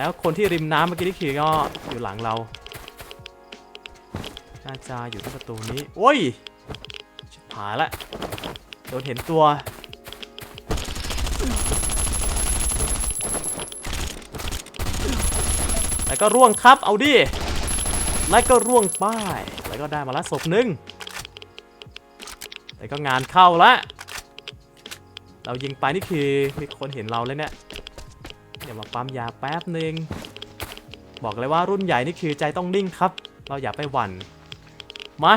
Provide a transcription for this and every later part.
แล้วคนที่ริมน้ำเมื่อกี้นี่คือก็อยู่หลังเราน่าจะอยู่ที่ประตูนี้ โอ้ยชิบหายละโดนเห็นตัว แล้วก็ร่วงครับ เอาดิ แล้วก็ร่วงป้าย แล้วก็ได้มาละศพหนึ่งแล้วก็งานเข้าละ เรายิงไปนี่คือมีคนเห็นเราเลยเนี่ย ดี๋ยวมาปั๊มยาแป๊บหนึ่งบอกเลยว่ารุ่นใหญ่นี่คือใจต้องนิ่งครับ เราอย่าไปหวั่นมา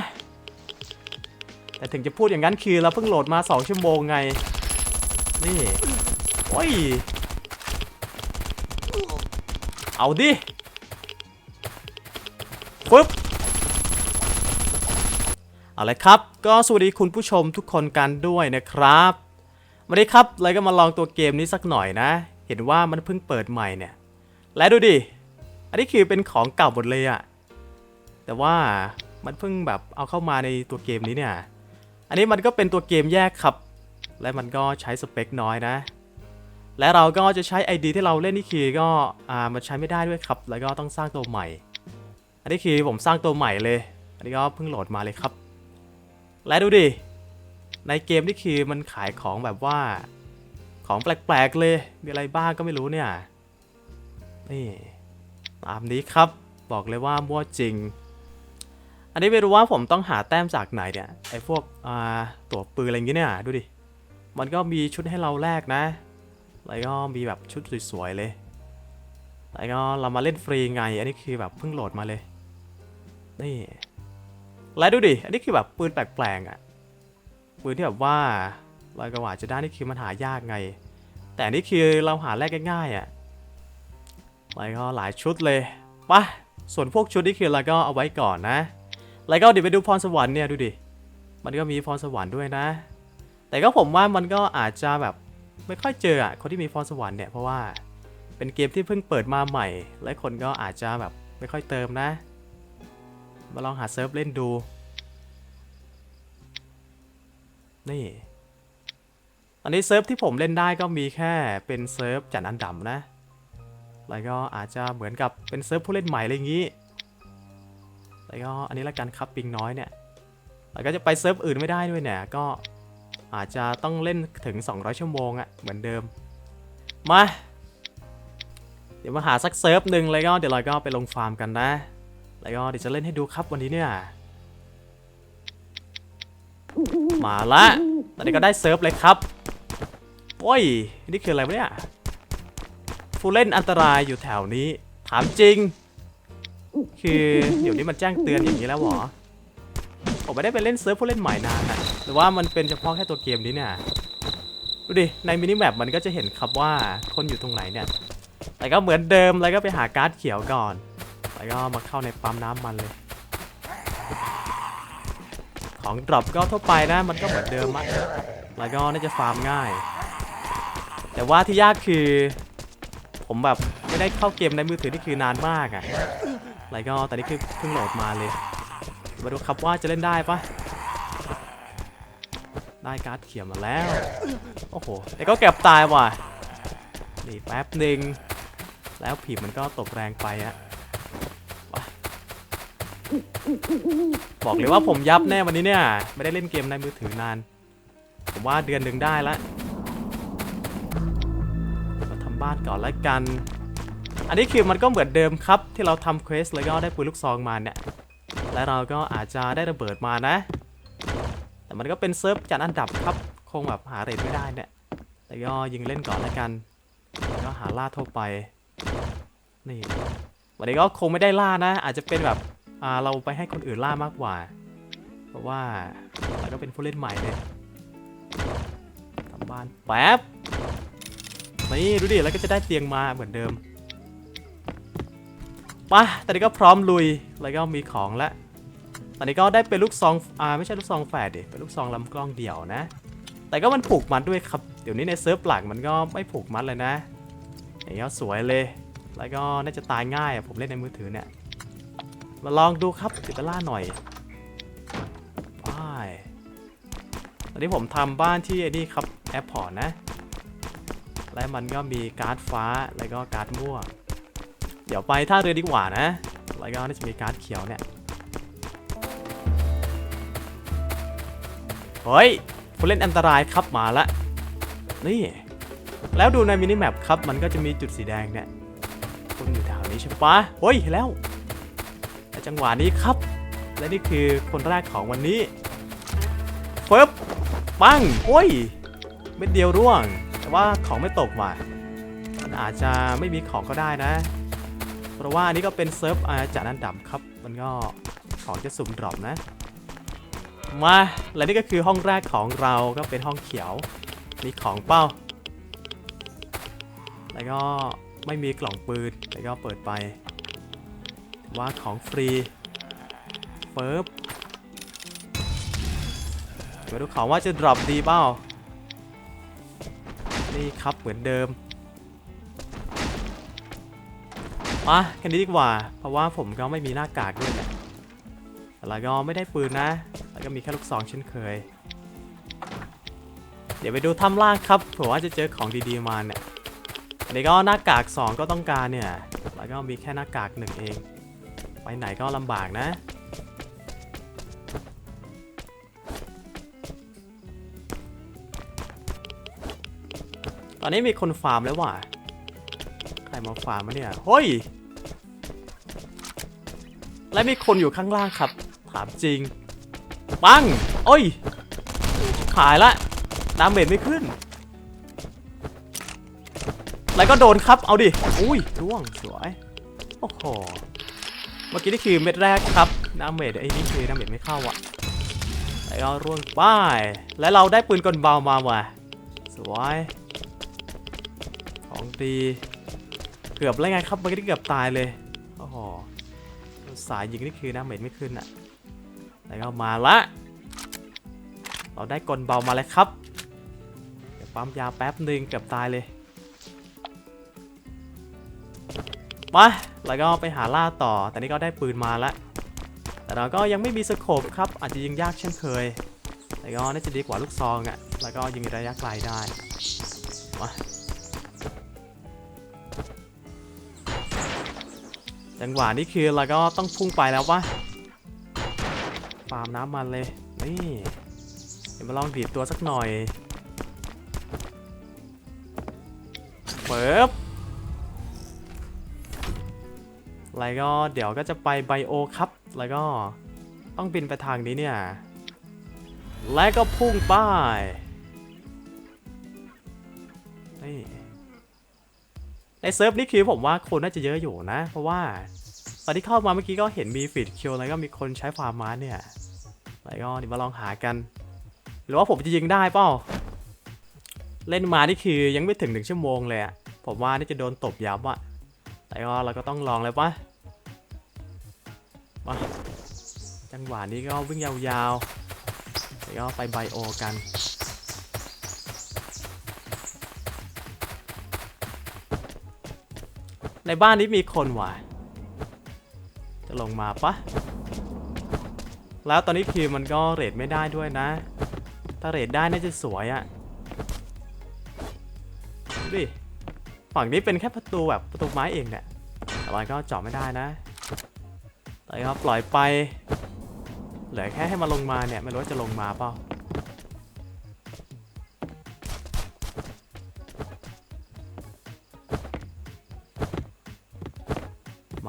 แต่ถึงจะพูดอย่างนั้นคือเราเพิ่งโหลดมา 2 ชั่วโมงไง นี่ โอ้ย เอาดิฟึบเอาเลยครับ ก็สวัสดีคุณผู้ชมทุกคนกันด้วยนะครับวันนี้ครับเลยก็มาลองตัวเกมนี้สักหน่อยนะ เห็นว่ามันเพิ่งเปิดใหม่เนี่ย และดูดิ อันนี้คือเป็นของเก่าหมดเลยอะแต่ว่ามันเพิ่งแบบเอาเข้ามาในตัวเกมนี้เนี่ย อันนี้มันก็เป็นตัวเกมแยกครับ และมันก็ใช้สเปคน้อยนะ และเราก็จะใช้ ID ที่เราเล่นนี่คือก็อ่ามันใช้ไม่ได้ด้วยครับ แล้วก็ต้องสร้างตัวใหม่ อันนี้คือผมสร้างตัวใหม่เลย อันนี้ก็เพิ่งโหลดมาเลยครับ และดูดิ ในเกมนี่คือมันขายของแบบว่า ของแปลกๆเลย มีอะไรบ้างก็ไม่รู้เนี่ย นี่ตามนี้ครับ บอกเลยว่ามั่วจริง อันนี้ไม่รู้ว่าผมต้องหาแต้มจากไหนเนี่ย ไอ้พวกอ่าตัวปืนอะไรอย่างเงี้ยเนี่ย ดูดิ มันก็มีชุดให้เราแลกนะ แล้วก็มีแบบชุดสวยๆเลย แล้วก็เรามาเล่นฟรีไง อันนี้คือแบบเพิ่งโหลดมาเลย นี่ และดูดิ อันนี้คือแบบปืนแปลกๆอะ ปืนที่แบบว่า เรากว่าจะได้นี่คือมันหายากไง แต่นนี่คือเราหาแลกง่ายๆอะแล้วก็หลายชุดเลยปะส่วนพวกชุดนี่คือเราก็เอาไว้ก่อนนะ แล้วก็เดี๋ยวไปดูพรสวรรค์เนี่ยดูดิ มันก็มีพรสวรรค์ด้วยนะ แต่ก็ผมว่ามันก็อาจจะแบบไม่ค่อยเจออะคนที่มีพรสวรรค์เนี่ยเพราะว่าเป็นเกมที่เพิ่งเปิดมาใหม่ และคนก็อาจจะแบบไม่ค่อยเติมนะ มาลองหาเซิร์ฟเล่นดู นี่ อันนี้เซิร์ฟที่ผมเล่นได้ก็มีแค่เป็นเซิร์ฟจัดอันดับนะ แล้วก็อาจจะเหมือนกับเป็นเซิร์ฟผู้เล่นใหม่อะไรอย่างนี้ แล้วก็อันนี้ละกันครับปิงน้อยเนี่ย แล้วก็จะไปเซิร์ฟอื่นไม่ได้ด้วยเนี่ย ก็อาจจะต้องเล่นถึง 200 ชั่วโมงอะเหมือนเดิม มา เดี๋ยวมาหาสักเซิร์ฟหนึ่งแล้วก็เดี๋ยวเราก็ไปลงฟาร์มกันนะ แล้วก็เดี๋ยวจะเล่นให้ดูครับวันนี้เนี่ย มาละ ตอนนี้ก็ได้เซิร์ฟเลยครับ โอ้ย นี่คืออะไรวะเนี่ยผู้เล่นอันตรายอยู่แถวนี้ ถามจริง คือเดี๋ยวนี้มันแจ้งเตือนอย่างนี้แล้วเหรอ ผมไม่ได้ไปเล่นเซิร์ฟผู้เล่นใหม่นานอะหรือว่ามันเป็นเฉพาะแค่ตัวเกมนี้เนี่ยดูดิ ในมินิแมปมันก็จะเห็นครับว่าคนอยู่ตรงไหนเนี่ย แต่ก็เหมือนเดิมแล้วก็ไปหาการ์ดเขียวก่อน แล้วก็มาเข้าในปั๊มน้ำมันเลย ของดรอปก็ทั่วไปนะ มันก็เหมือนเดิมอะแล้วก็น่าจะฟาร์มง่าย แต่ว่าที่ยากคือ ผมแบบไม่ได้เข้าเกมในมือถือนี่คือนานมากอะ่ะแล้วก็ตอนนี้คือเพิ่งโหลดมาเลยมาดูครับว่าจะเล่นได้ปะได้การ์ดเขียวมาแล้ว โอ้โหแต่ก็เก็บตายว่ะนี่แป๊บหนึ่งแล้วผีมันก็ตกแรงไปอะบอกเลยว่าผมยับแน่วันนี้เนี่ย ไม่ได้เล่นเกมในมือถือนาน ผมว่าเดือนหนึ่งได้ละ บ้านก่อนแล้วกัน อันนี้คือมันก็เหมือนเดิมครับ ที่เราทำเควสแล้วก็ได้ปืนลูกซองมาเนี่ย และเราก็อาจจะได้ระเบิดมานะ แต่มันก็เป็นเซิร์ฟจัดอันดับครับ คงแบบหาเรทไม่ได้เนี่ย แต่ก็ยิงเล่นก่อนแล้วกันแล้วก็หาล่าทั่วไป นี่ วันนี้ก็คงไม่ได้ล่านะ อาจจะเป็นแบบเราไปให้คนอื่นล่ามากกว่า เพราะว่าเราก็เป็นผู้เล่นใหม่เลยทำบ้านแป๊บ นี่ดูดิแล้วก็จะได้เตียงมาเหมือนเดิมไปะตอนนี้ก็พร้อมลุยแล้วก็มีของแล้วตอนนี้ก็ได้เป็นลูกซองอ่าไม่ใช่ลูกซองแฝดดิเป็นลูกซองลำกล้องเดี่ยวนะ แต่ก็มันผูกมัดด้วยครับเดี๋ยวนี้ในเซิร์ฟหลักมันก็ไม่ผูกมัดเลยนะอย่างเงี้ยสวยเลย แล้วก็น่าจะตายง่ายผมเล่นในมือถือเนี่ยมาลองดูครับเดี๋ยวไปล่าหน่อยไปตอนนี้ผมทำบ้านที่ไอ้นี่ครับแอร์พอร์ตนะ และมันก็มีการ์ดฟ้าแล้วก็การ์ดม่วงเดี๋ยวไปท่าเรือดีกว่านะ แล้วก็น่าจะมีการ์ดเขียวเนี่ยเฮ้ยผู้เล่นอันตรายครับมาละนี่ แล้วดูในมินิแมปครับมันก็จะมีจุดสีแดงเนี่ยคุณอยู่แถวนี้ใช่ปะเฮ้ยเห็นแล้วแต่จังหวะนี้ครับ และนี่คือคนแรกของวันนี้เฟิบปังโอ้ยเม็ดเดียวร่วง ว่าของไม่ตกว่ะมันอาจจะไม่มีของก็ได้นะ เพราะว่าอันนี้ก็เป็นเซิร์ฟอาจารย์นันดับครับ มันก็ของจะสุ่มดรอปนะ มาและนี่ก็คือห้องแรกของเราก็เป็นห้องเขียว มีของเป้า แล้วก็ไม่มีกล่องปืน แล้วก็เปิดไปว่าของฟรีเฟิบเดี๋ยวดูของว่าจะดรอปดีเปล่า นี่ครับเหมือนเดิมมาแค่นี้ดีกว่า เพราะว่าผมก็ไม่มีหน้ากากด้วยเนี่ยแล้วก็ไม่ได้ปืนนะ แล้วก็มีแค่ลูกซองเช่นเคย เดี๋ยวไปดูถ้ำล่างครับเผื่อว่าจะเจอของดีๆมาเนี่ยอันนี้ก็หน้ากาก 2 ก็ต้องการเนี่ย แล้วก็มีแค่หน้ากากหนึ่งเอง ไปไหนก็ลำบากนะ ตอนนี้มีคนฟาร์มแล้วว่ะ ใครมาฟาร์มมาเนี่ยเฮ้ย และมีคนอยู่ข้างล่างครับ ถามจริง ปังโอ้ย ขายละดาเมจไม่ขึ้น แล้วก็โดนครับ เอาดิ อุ้ยร่วงสวย โอ้โห เมื่อกี้นี่คือเม็ดแรกครับดาเมจไอ้นี่คือดาเมจไม่เข้าอะแล้วก็ร่วงป้าย และเราได้ปืนกลเบามาว่ะ สวย ตีเกือบแล้วไงครับมื่อกี้นี่เกือบตายเลยโอ้โหสายยิงนี่คือดาเมจไม่ขึ้นอะแล้วก็มาละ เราได้กลเบามาแล้วครับเดี๋ยวปั๊มยาแป๊บหนึ่งเกือบตายเลยมาแล้วก็ไปหาล่าต่อ แต่นี่ก็ได้ปืนมาแล้วแต่เราก็ยังไม่มีสโคปครับ อาจจะยิงยากเช่นเคย แต่ก็น่าจะดีกว่าลูกซองอะ่ะ แล้วก็ยิงระยะไกลได้มา จังหวะนี้คือเราก็ต้องพุ่งไปแล้ววะฟาร์มน้ำมันเลย นี่เดี๋ยวมาลองดีดตัวสักหน่อยเปิบแล้วก็เดี๋ยวก็จะไปไบโอครับ แล้วก็ต้องบินไปทางนี้เนี่ย และก็พุ่งไป้ายนี่ ในเซิร์ฟนี่คือผมว่าคนน่าจะเยอะอยู่นะ เพราะว่า ตอนที่เข้ามาเมื่อกี้ก็เห็นมีฟีดคิวแล้วก็มีคนใช้ฟาร์มมาเนี่ยแล้วก็เดี๋ยวมาลองหากัน หรือว่าผมจะยิงได้เปล่าเล่นมานี่คือยังไม่ถึงหนึ่งชั่วโมงเลยอะผมว่านี่จะโดนตบยับอะแต่ก็เราก็ต้องลองเลยปะมาจังหวะนี้ก็วิ่งยาวๆแล้วก็ไปไบโอกัน ในบ้านนี้มีคนว่ะจะลงมาปะแล้วตอนนี้คือมันก็เรทไม่ได้ด้วยนะ ถ้าเรทได้น่าจะสวยอะ่ะดูดิฝั่งนี้เป็นแค่ประตูแบบประตูไม้เองเนี่ยแต่ว่าก็เจาะไม่ได้นะแต่ก็ปล่อยไป เหลือแค่ให้มาลงมาเนี่ยไม่รู้ว่าจะลงมาเปล่า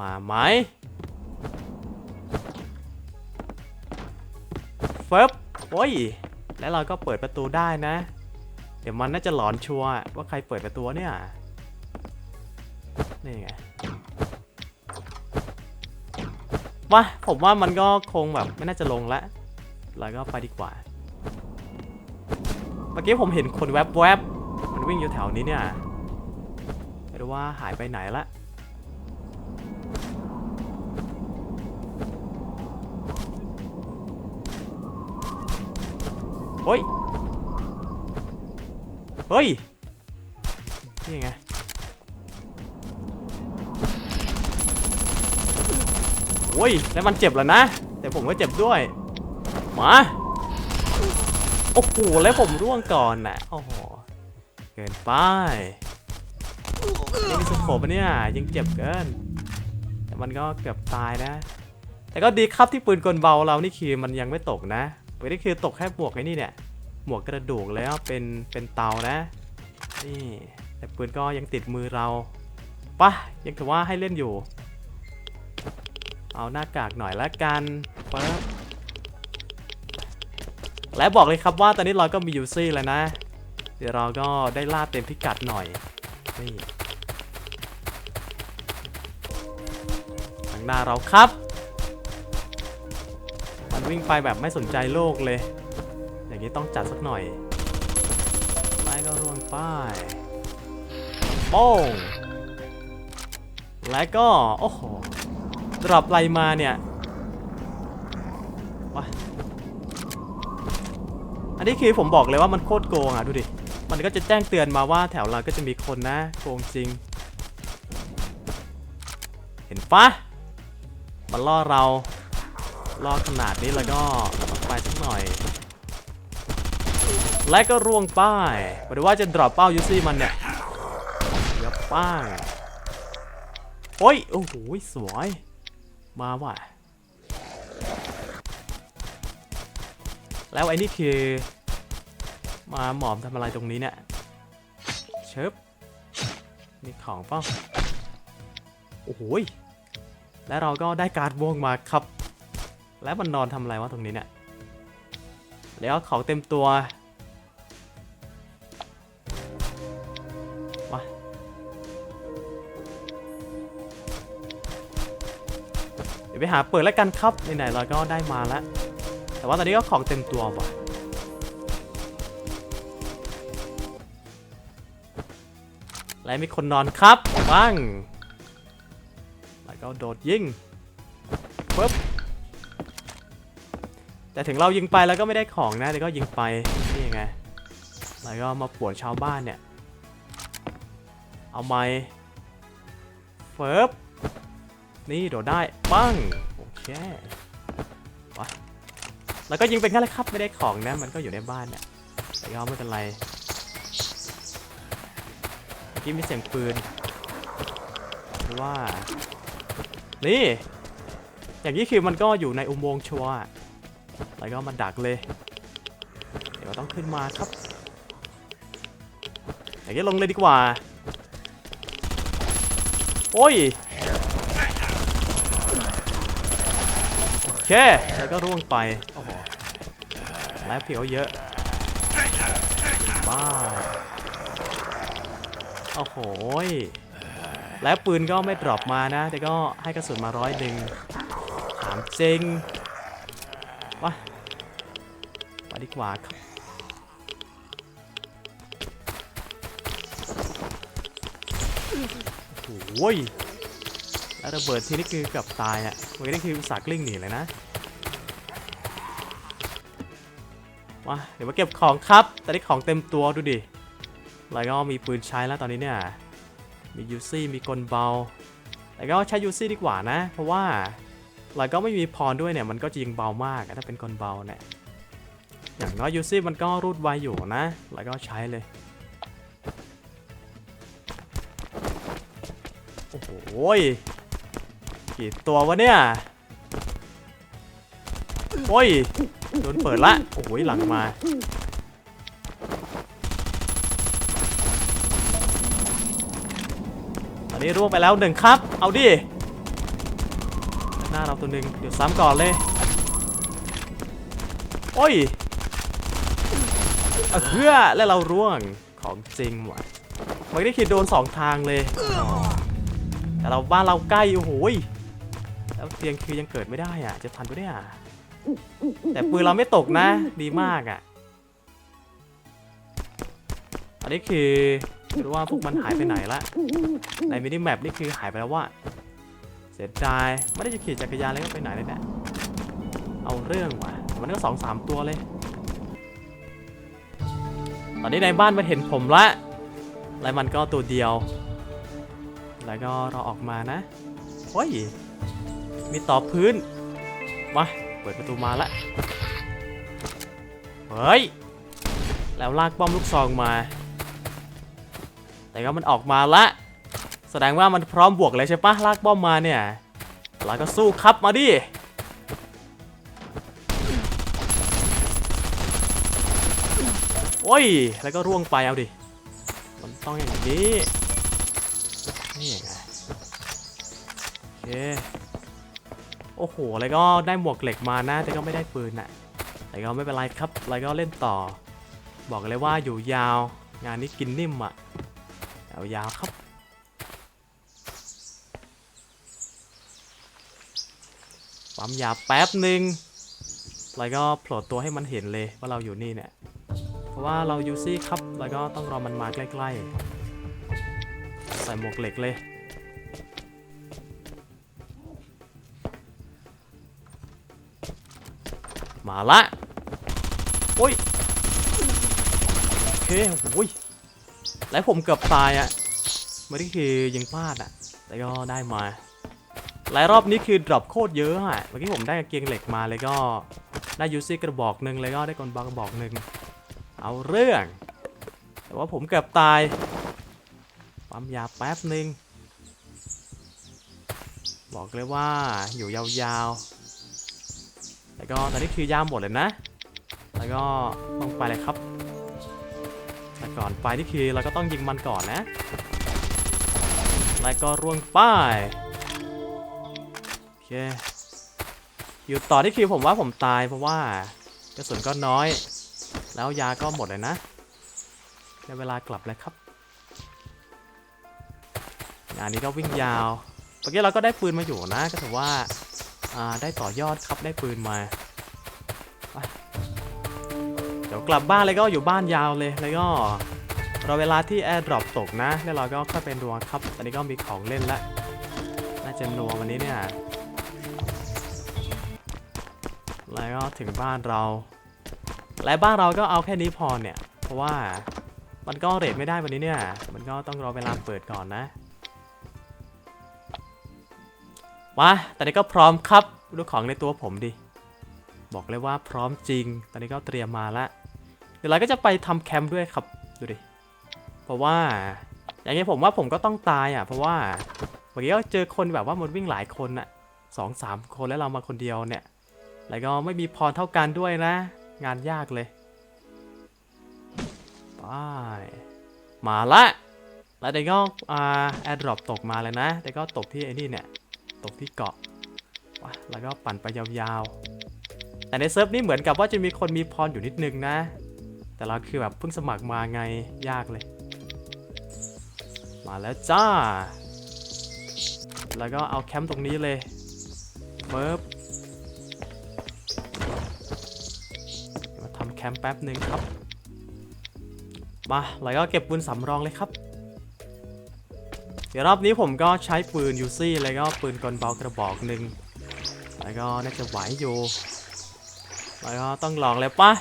มาไหมเฟิบโอ้ย แล้วเราก็เปิดประตูได้นะ เดี๋ยวมันน่าจะหลอนชัวร์ว่าใครเปิดประตูเนี่ย นี่ไงว่าผมว่ามันก็คงแบบไม่น่าจะลงละแล้วก็ไปดีกว่า เมื่อกี้ผมเห็นคนแวบแวบๆ มันวิ่งอยู่แถวนี้เนี่ยไม่รู้ว่าหายไปไหนละ เฮ้ย เฮ้ย นี่ไง โอ้ย แล้วมันเจ็บแล้วนะ แต่ผมก็เจ็บด้วย มา โอ้โห แล้วผมร่วงก่อนน่ะ โอ้โห เกินไปยังมีสโคปปะเนี่ยยังเจ็บเกิน แต่มันก็เกือบตายนะ แต่ก็ดีครับที่ปืนกลเบาเรานี่คือมันยังไม่ตกนะ ปืนนี่คือตกแค่หมวกไอ้นี่เนี่ย หมวกกระดูกแล้วเป็นเป็นเตานะ นี่ แต่ปืนก็ยังติดมือเราปะยังถือว่าให้เล่นอยู่ เอาหน้ากากหน่อยละกันปึ๊บและบอกเลยครับว่าตอนนี้เราก็มียูซี่แล้วนะ เดี๋ยวเราก็ได้ล่าเต็มพิกัดหน่อย นี่ทางหน้าเราครับ วิ่งไปแบบไม่สนใจโลกเลย อย่างนี้ต้องจัดสักหน่อยไล่ก็ร่วงป้ายโป้งและก็ โอ้โหดรอปไรมาเนี่ยว้าอันนี้คือผมบอกเลยว่ามันโคตรโกงอะ ดูดิ มันก็จะแจ้งเตือนมาว่าแถวเราก็จะมีคนนะ โกงจริง เห็นปะมันล่อเรา ล่อขนาดนี้แล้วก็ไปสักหน่อย และก็ร่วงป้ายหรือว่าจะดรอปเป้ายูซี่มันเนี่ยเดี๋ยวป้างโอ้ย โอ้โห สวย มาว่ะ แล้วไอ้นี่คือ มาหมอมทำอะไรตรงนี้เนี่ยเชิบมีของปล่าโอ้โหแล้วเราก็ได้การ์ดวงมาครับ แล้วมันนอนทำอะไรวะตรงนี้เนี่ยแล้วของเต็มตัวมาเดี๋ยวไปหาเปิดแล้วกันครับไหนๆเราก็ได้มาแล้ว แต่ว่าตอนนี้ก็ของเต็มตัวว่ะและมีคนนอนครับบ้างแล้วก็โดดยิง แต่ถึงเรายิงไปแล้วก็ไม่ได้ของนะแต่ก็ยิงไปนี่ยังไงแล้วก็มาปวนชาวบ้านเนี่ย เอาไม้เฟิบนี่โดดได้ปั้งโอเควะแล้วก็ยิงเป็นแค่ละครับไม่ได้ของนะมันก็อยู่ในบ้านเนี่ยแต่ก็ไม่เป็นไรเมื่อกี้มีเสียงปืนหรือว่า นี่ อย่างนี้คือมันก็อยู่ในอุโมงค์ชัวร์ แล้วก็มาดักเลย เดี๋ยวต้องขึ้นมาครับอย่างนี้ลงเลยดีกว่า โอ้ย โอเค แล้วก็ร่วงไป โอ้โห แล้วเผียวเยอะ บ้า โอ้โหยแล้วปืนก็ไม่ดรอปมานะ แต่ก็ให้กระสุนมาร้อยหนึ่งถามจริง ไปดีกว่าครับโอ้ยแล้วระเบิดทีนี่คือกือบตายอะเมื่อกี้นี่คือสากลิ้งหนีเลยนะมาเดี๋ยวมาเก็บของครับตอนนี้ของเต็มตัวดูดิแล้วก็มีปืนใช้แล้วตอนนี้เนี่ย มียูซี่มีกลเบา แต่ก็ใช้ยูซี่ดีกว่านะ เพราะว่าเราก็ไม่มีพรด้วยเนี่ย มันก็จะยิงเบามาก ถ้าเป็นกลเบาเนี่ย อย่างน้อยยูซี่มันก็รูดไวอยู่นะ แล้วก็ใช้เลย โอ้โหยกี่ตัววะเนี่ย โอ้ย โดนเปิดละ โอ้ยหลังมา ตอนนี้ร่วงไปแล้วหนึ่งครับ เอาดิ หน้าเราตัวหนึ่งเดี๋ยวซ้ำก่อนเลย โอ้ย เอาเพื่อแล้วเราร่วงของจริงว่ะมันได้คิดโดนสองทางเลย แต่เราบ้านเราใกล้โอ้โหแล้วเตียงคือยังเกิดไม่ได้อะ จะทันปะเนี่ยแต่ปืนเราไม่ตกนะ ดีมากอะ อันนี้คือรู้ว่าพวกมันหายไปไหนละ ในมินิแมปนี่คือหายไปแล้วว่าเสียดายไม่ได้จะขี่จักรยานเลยก็ไปไหนเลยเนี่ยเอาเรื่องว่ะมันก็สองสามตัวเลย ตอนนี้ในบ้านมันเห็นผมละแล้วมันก็ตัวเดียว แล้วก็เราออกมานะโอ้ย มีต่อพื้น มา เปิดประตูมาละ เฮ้ย แล้วลากป้อมลูกซองมา แต่ก็มันออกมาละ แสดงว่ามันพร้อมบวกเลยใช่ปะลากป้อมมาเนี่ย แล้วก็สู้ครับมาดิ โอ้ย แล้วก็ร่วงไปเอาดิ มันต้องอย่างนี้ นี่ไงโอเค โอ้โห แล้วก็ได้หมวกเหล็กมานะ แต่ก็ไม่ได้ปืนนะแต่ก็ไม่เป็นไรครับ แล้วก็เล่นต่อ บอกเลยว่าอยู่ยาว งานนี้กินนิ่มอะยาวๆครับปั๊มยาแป๊บหนึ่งแล้วก็โผล่ตัวให้มันเห็นเลยว่าเราอยู่นี่เนี่ย เพราะว่าเรายูซี่ครับ แล้วก็ต้องรอมันมาใกล้ๆ ใส่หมวกเหล็กเลยมาละ โอ้ย โอเคโอ้ย แล้วผมเกือบตายอะ่ะไม่ได้คือยิงพลาดอะ่ะ แต่ก็ได้มา หลายรอบนี้คือดรอปโคตรเยอะอะเมื่อกี้ผมได้กางเกงเหล็กมาเลยก็ ได้ยูซี่กระบอกหนึ่งเลยก็ได้กลบอลกระบอกหนึ่ง เอาเรื่อง แต่ว่าผมเกือบตาย ปั๊มยาแป๊บหนึ่งบอกเลยว่าอยู่ยาวๆ แล้วก็ตอนนี้คือยาหมดเลยนะ แล้วก็ต้องไปเลยครับ แต่ก่อนไปนี่คือเราก็ต้องยิงมันก่อนนะ แล้วก็ร่วงป้ายโอเค อยู่ต่อที่คือผมว่าผมตายเพราะว่ากระสุนก็น้อย แล้วยาก็หมดเลยนะได้เวลากลับแล้วครับงานนี้ก็วิ่งยาวเมื่อกี้เราก็ได้ปืนมาอยู่นะ ก็ถือว่าาได้ต่อยอดครับได้ปืนมาเดี๋ยวกลับบ้านเลยก็อยู่บ้านยาวเลยแล้วก็รอเวลาที่แอร์ดรอปตกนะ แล้วเราก็ค่อยเป็นดวงครับ ตอนนี้ก็มีของเล่นแล้วน่าจะนัววันนี้เนี่ยแล้วก็ถึงบ้านเรา และบ้านเราก็เอาแค่นี้พอเนี่ย เพราะว่ามันก็เรทไม่ได้วันนี้เนี่ย มันก็ต้องรอเวลาเปิดก่อนนะมาตอนนี้ก็พร้อมครับดูของในตัวผมดิ บอกเลยว่าพร้อมจริง ตอนนี้ก็เตรียมมาล้วเดี๋ยวเราก็จะไปทำแคมป์ด้วยครับดูดิ เพราะว่า อย่างนี้ผมว่าผมก็ต้องตายอะ เพราะว่าเมื่อกี้ก็เจอคนแบบว่ามันวิ่งหลายคนอะสองสามคนแล้วเรามาคนเดียวเนี่ย แล้วก็ไม่มีพรเท่ากันด้วยนะ งานยากเลยไปมาละแล้วเด็กก็อ่าแอร์ดรอปตกมาเลยนะเด็กก็ตกที่ไอ้นี่เนี่ย ตกที่เกาะวะแล้วก็ปั่นไปยาวๆ แต่ในเซิร์ฟนี่เหมือนกับว่าจะมีคนมีพรอยู่นิดนึงนะ แต่เราคือแบบเพิ่งสมัครมาไงยากเลย มาแล้วจ้า แล้วก็เอาแคมป์ตรงนี้เลยเบิบเดี๋ยวมา คมป์แป๊บหนึ่งครับ มาแล้วก็เก็บปืนสำรองเลยครับ เดี๋ยวรอบนี้ผมก็ใช้ปืนยูซี่แล้วก็ปืนกลเบากระบอกหนึ่งแล้วก็น่าจะไหวอยู่แล้วก็ต้องลองเลยปะ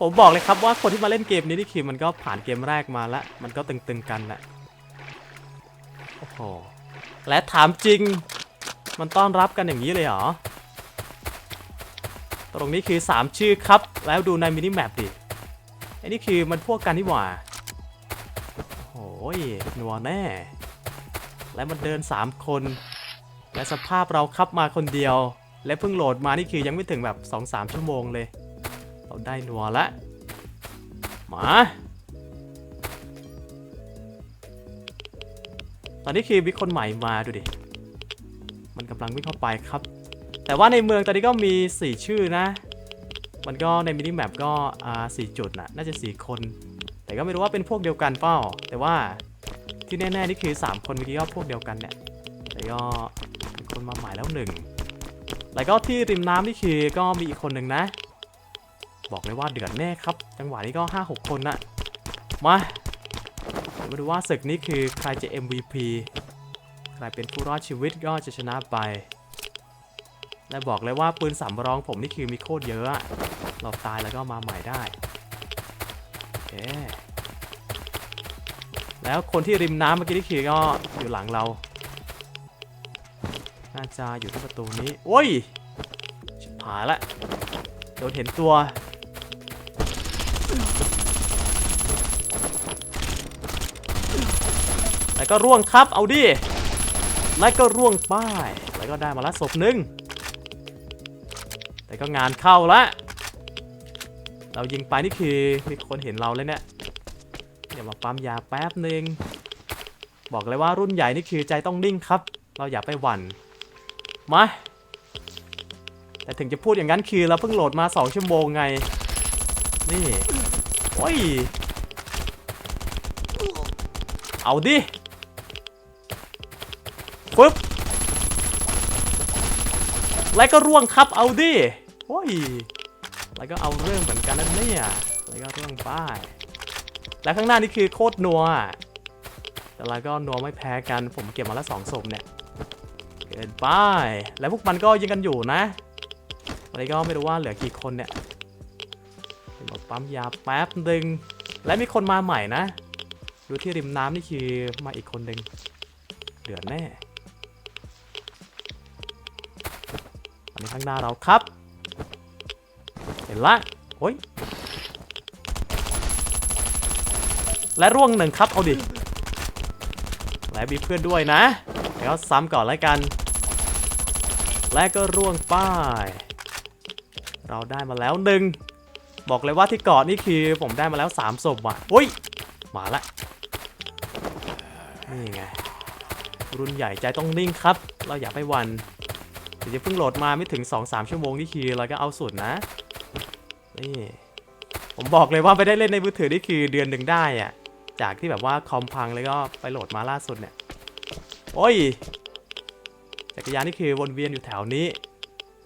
ผมบอกเลยครับว่าคนที่มาเล่นเกมนี้นี่คือมันก็ผ่านเกมแรกมาแล้ว มันก็ตึงๆกันแหละโอ้โหและถามจริง มันต้อนรับกันอย่างนี้เลยเหรอ ตรงนี้คือ 3 ชื่อครับ แล้วดูในมินิแมปดิอ้นี่คือมันพวกกันนี่หว่าโอ้ยนัวแน่ และมันเดิน 3 คน และสภาพเราครับมาคนเดียว และเพิ่งโหลดมานี่คือยังไม่ถึงแบบ 2-3 ชั่วโมงเลย เราได้นัวละมาตอนนี้คือมีคนใหม่มาดูดิ มันกำลังวิ่งเข้าไปครับ แต่ว่าในเมืองตอนนี้ก็มี 4 ชื่อนะ มันก็ในมินิแมปก็อ่าสจุดนะน่าจะ 4 คน แต่ก็ไม่รู้ว่าเป็นพวกเดียวกันเปล่า แต่ว่าที่แน่ๆนี่คือ 3 คนเมื่อกี้ก็พวกเดียวกันเนี่ย แต่ก็มีคนมาใหม่แล้วหนึ่ง แล้วก็ที่ริมน้ำนี่คือก็มีอีกคนหนึ่งนะ บอกเลยว่าเดือดแน่ครับ จังหวะนี้ก็ 5-6 คนนะมามาดูว่าศึกนี้คือใครจะ MVP ใครเป็นผู้รอดชีวิตก็จะชนะไป และบอกเลยว่าปืนสำรองผมนี่คือมีโคตรเยอะเราตายแล้วก็มาใหม่ได้โอเคแล้วคนที่ริมน้ำเมื่อกี้นี่คือก็อยู่หลังเราน่าจะอยู่ที่ประตูนี้โอ้ยชิบหายละโดนเห็นตัวแล้วก็ร่วงครับเอาดิและก็ร่วงป้าย แล้วก็ได้มาละศพหนึ่ง แต่ก็งานเข้าละ เรายิงไปนี่คือมีคนเห็นเราเลยเนี่ย เดี๋ยวมาปั๊มยาแป๊บหนึ่งบอกเลยว่ารุ่นใหญ่นี่คือใจต้องนิ่งครับ เราอย่าไปหวั่น มา แต่ถึงจะพูดอย่างนั้นคือเราเพิ่งโหลดมา 2 ชั่วโมงไง นี่ โอ้ย เอาดิฟึบแล้วก็ร่วงครับเอาดิ โอ้ย แล้วก็เอาเรื่องเหมือนกันนั่นเนี่ยแล้วก็ร่วงป้าย และข้างหน้านี่คือโคตรนัว แต่เราก็นัวไม่แพ้กัน ผมเก็บมาแล้วสองศพเนี่ย เกินไป แล้วพวกมันก็ยิงกันอยู่นะวันนี้ก็ไม่รู้ว่าเหลือกี่คนเนี่ยเดี๋ยวปั๊มยาแป๊บหนึ่งและมีคนมาใหม่นะ ดูที่ริมน้ำนี่คือมาอีกคนหนึ่งเดือดแน่อันนี้ข้างหน้าเราครับ เห็นละโอ้ยและร่วงหนึ่งครับ เอาดิ และมีเพื่อนด้วยนะ แล้วซ้ำก่อนแล้วกัน และก็ร่วงป้าย เราได้มาแล้วหนึ่ง บอกเลยว่าที่เกาะนี่คือผมได้มาแล้ว3ศพว่ะอุ้ย มาละ นี่ไง รุ่นใหญ่ใจต้องนิ่งครับ เราอย่าไปวันถึงจะเพิ่งโหลดมาไม่ถึง 2-3 ชั่วโมงนี่คือเราก็เอาสุดนะ นี่ ผมบอกเลยว่าไปได้เล่นในมือถือนี่คือเดือนหนึ่งได้อะจากที่แบบว่าคอมพังแล้วก็ไปโหลดมาล่าสุดเนี่ย โอ้ย จักรยานนี่คือวนเวียนอยู่แถวนี้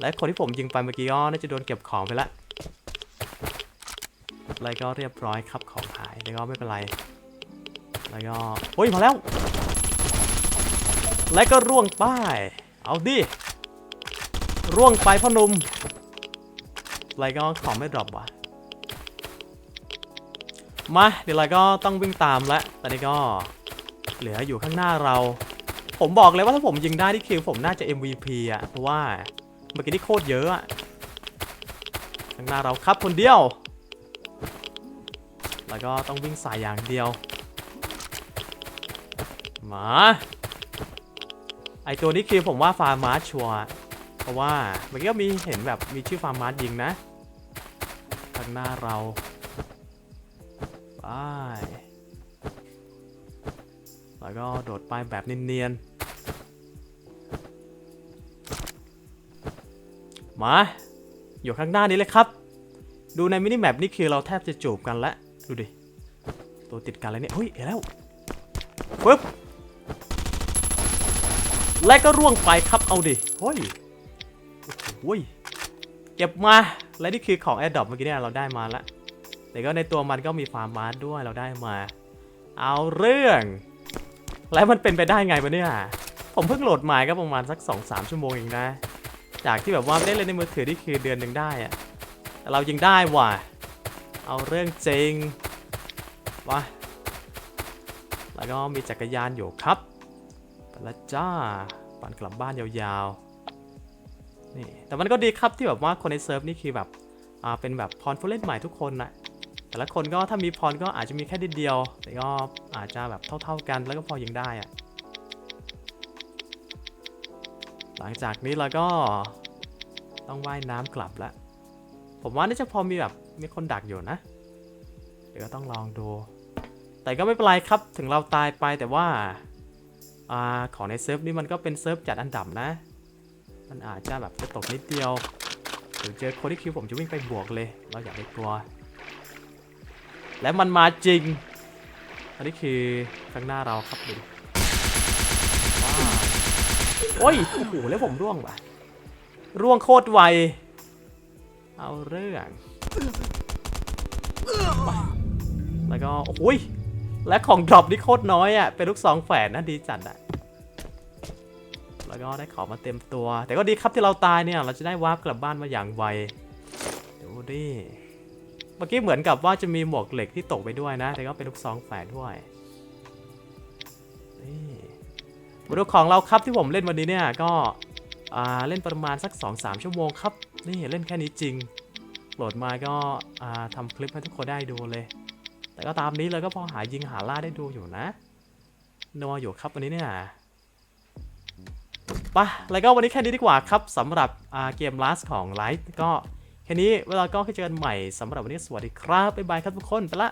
และคนที่ผมยิงไปเมื่อกี้ก็น่าจะโดนเก็บของไปละแล้วก็เรียบร้อยครับของหายแล้วก็ไม่เป็นไร แล้วก็โอ้ยมาแล้ว และก็ร่วงป้าย เอาดิ ร่วงไปพ่อนุ่ม ไรก็ของไม่ดรอปว่ะ มาเดี๋ยวเรก็ต้องวิ่งตามแล้วตอนนี้ก็เหลืออยู่ข้างหน้าเรา ผมบอกเลยว่าถ้าผมยิงได้ที่คิวผมน่าจะ MVP อะ เพราะว่าเมื่อกี้นี่โคตรเยอะอะข้างหน้าเราครับคนเดียว แล้วก็ต้องวิ่งสายอย่างเดียว มา ไอตัวนี้คือผมว่าฟาร์มาร์ชัวเพราะว่าเมื่อกี้ก็มีเห็นแบบมีชื่อฟาร์มาร์ยิงนะางหน้าเราไปแล้วก็โดดไปแบบเนียนๆ มา อยู่ข้างหน้านี้เลยครับ ดูในมินิแมปนี่คือเราแทบจะจูบกันแล้ว ดูดิ ตัวติดกันเลยเนี่ย เฮ้ย เห็นแล้วปึ๊บ และก็ร่วงไปครับ เอาดิ เฮ้ยโอ้โหเก็บมา และนี่คือของแอดดอปเมื่อกี้เนี่ยเราได้มาแล้วแต่ก็ในตัวมันก็มีฟาร์มมาร์ด้วยเราได้มา เอาเรื่อง แล้วมันเป็นไปได้ไงวะเนี่ย ผมเพิ่งโหลดมาก็ประมาณสัก 2-3 ชั่วโมงเองนะ จากที่แบบว่าไม่ได้เล่นในมือถือที่คือเดือนหนึ่งได้อะแต่เรายังได้ว่ะ เอาเรื่องจริงวะแล้วก็มีจักรยานอยู่ครับไปละจ้าปั่นกลับบ้านยาวๆ นี่แต่มันก็ดีครับที่แบบว่าคนในเซิร์ฟนี่คือแบบอ่าเป็นแบบพรผู้เล่นใหม่ทุกคนนะแต่ละคนก็ถ้ามีพรก็อาจจะมีแค่นิดเดียว แต่ก็อาจจะแบบเท่า ๆกันแล้วก็พอยิงได้อะหลังจากนี้เราก็ต้องว่ายน้ำกลับล้วผมว่าน่าจะพอมีแบบมีคนดักอยู่นะ เดี๋ยวก็ต้องลองดู แต่ก็ไม่เป็นไรครับถึงเราตายไปแต่ว่าอ่าของในเซิร์ฟนี่มันก็เป็นเซิร์ฟจัดอันดับนะ มันอาจจะแบบจะตกนิดเดียวหรือเจอคนที่คิวผมจะวิ่งไปบวกเลย เราอย่าไปกลัว และมันมาจริง อันนี้คือข้างหน้าเราครับดูว้าวโอ้ยโอ้โหแล้วผมร่วงว่ะ ร่วงโคตรไว เอาเรื่องไปแล้วก็ โอ้ยและของดรอปนี่โคตรน้อยอะ เป็นลูกสองแฝดนะดีจัดอะ แล้วก็ได้ของมาเต็มตัว แต่ก็ดีครับที่เราตายเนี่ย เราจะได้วาร์ปกลับบ้านมาอย่างไวดูดิเมื่อกี้เหมือนกับว่าจะมีหมวกเหล็กที่ตกไปด้วยนะ แต่ก็เป็นลูกซองแฝดด้วยนี่มาดูของเราครับที่ผมเล่นวันนี้เนี่ยก็เล่นประมาณสัก 2-3 ชั่วโมงครับ นี่เล่นแค่นี้จริงโหลดมาก็อ่าทำคลิปให้ทุกคนได้ดูเลย แต่ก็ตามนี้เลยก็พอหายิงหาล่าได้ดูอยู่นะนัวอยู่ครับวันนี้เนี่ย ปะแล้วก็วันนี้แค่นี้ดีกว่าครับสำหรับเกม last ของไลท์ก็แค่นี้เวลาก็ค่อเจอกันใหม่สำหรับวันนี้สวัสดีครับ บ๊ายบายครับทุกคน ไปละ